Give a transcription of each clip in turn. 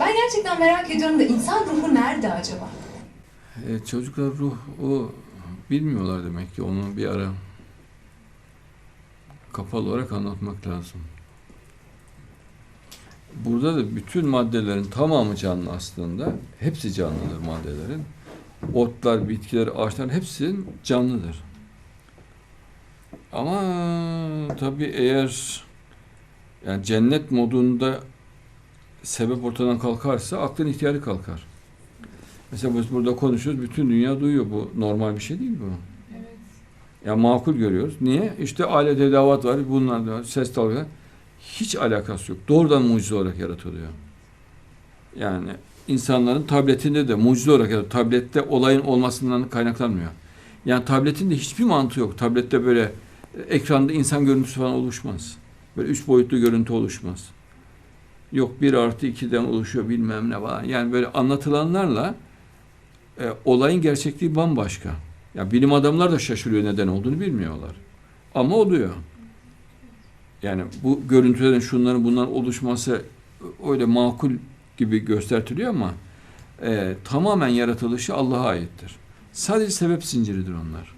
Ben gerçekten merak ediyorum da insan ruhu nerede acaba? E, çocuklar ruh o bilmiyorlar demek ki onu bir ara kapalı olarak anlatmak lazım. Burada da bütün maddelerin tamamı canlı aslında. Hepsi canlıdır maddelerin. Otlar, bitkiler, ağaçlar hepsi canlıdır. Ama tabii eğer yani cennet modunda sebep ortadan kalkarsa aklın ihtiyarı kalkar. Mesela biz burada konuşuyoruz, bütün dünya duyuyor. Bu normal bir şey değil bu. Evet. Ya makul görüyoruz. Niye? İşte alet edevat var, bunlar da ses dalga. Hiç alakası yok. Doğrudan mucize olarak yaratılıyor. Yani insanların tabletinde de mucize olarak yaratılıyor. Tablette olayın olmasından kaynaklanmıyor. Yani tabletin de hiçbir mantığı yok. Tablette böyle e, ekranda insan görüntüsü falan oluşmaz. Böyle üç boyutlu görüntü oluşmaz. Yok bir artı ikiden oluşuyor bilmem ne falan. Yani böyle anlatılanlarla e, olayın gerçekliği bambaşka. Ya bilim adamlar da şaşırıyor neden olduğunu bilmiyorlar. Ama oluyor. Yani bu görüntülerin şunların bunların oluşması öyle makul gibi göstertiliyor ama e, tamamen yaratılışı Allah'a aittir. Sadece sebep zinciridir onlar.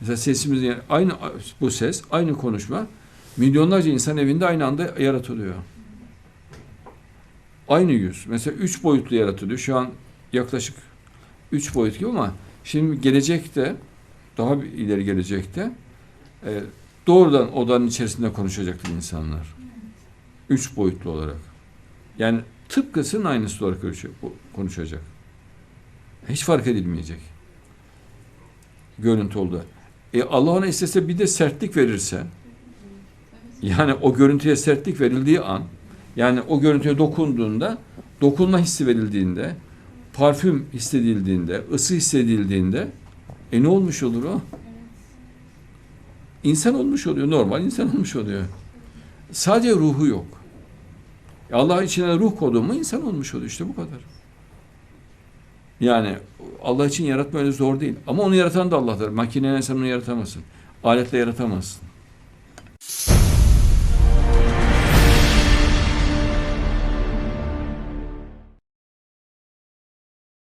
Mesela sesimiz yani aynı bu ses, aynı konuşma milyonlarca insan evinde aynı anda yaratılıyor. Aynı yüz. Mesela üç boyutlu yaratılıyor. Şu an yaklaşık üç boyut gibi ama şimdi gelecekte daha bir ileri gelecekte e, doğrudan odanın içerisinde konuşacaktır insanlar. Üç boyutlu olarak. Yani tıpkısının aynısı olarak konuşacak- konuşacak. Hiç fark edilmeyecek. Görüntü oldu. E Allah ona istese bir de sertlik verirse yani o görüntüye sertlik verildiği an yani o görüntüye dokunduğunda dokunma hissi verildiğinde parfüm hissedildiğinde, ısı hissedildiğinde e ne olmuş olur o? İnsan olmuş oluyor. Normal insan olmuş oluyor. Sadece ruhu yok. E Allah içine ruh koydu mu insan olmuş oluyor. İşte bu kadar. Yani Allah için yaratma öyle zor değil. Ama onu yaratan da Allah'tır. Makineyle sen onu yaratamazsın. Aletle yaratamazsın.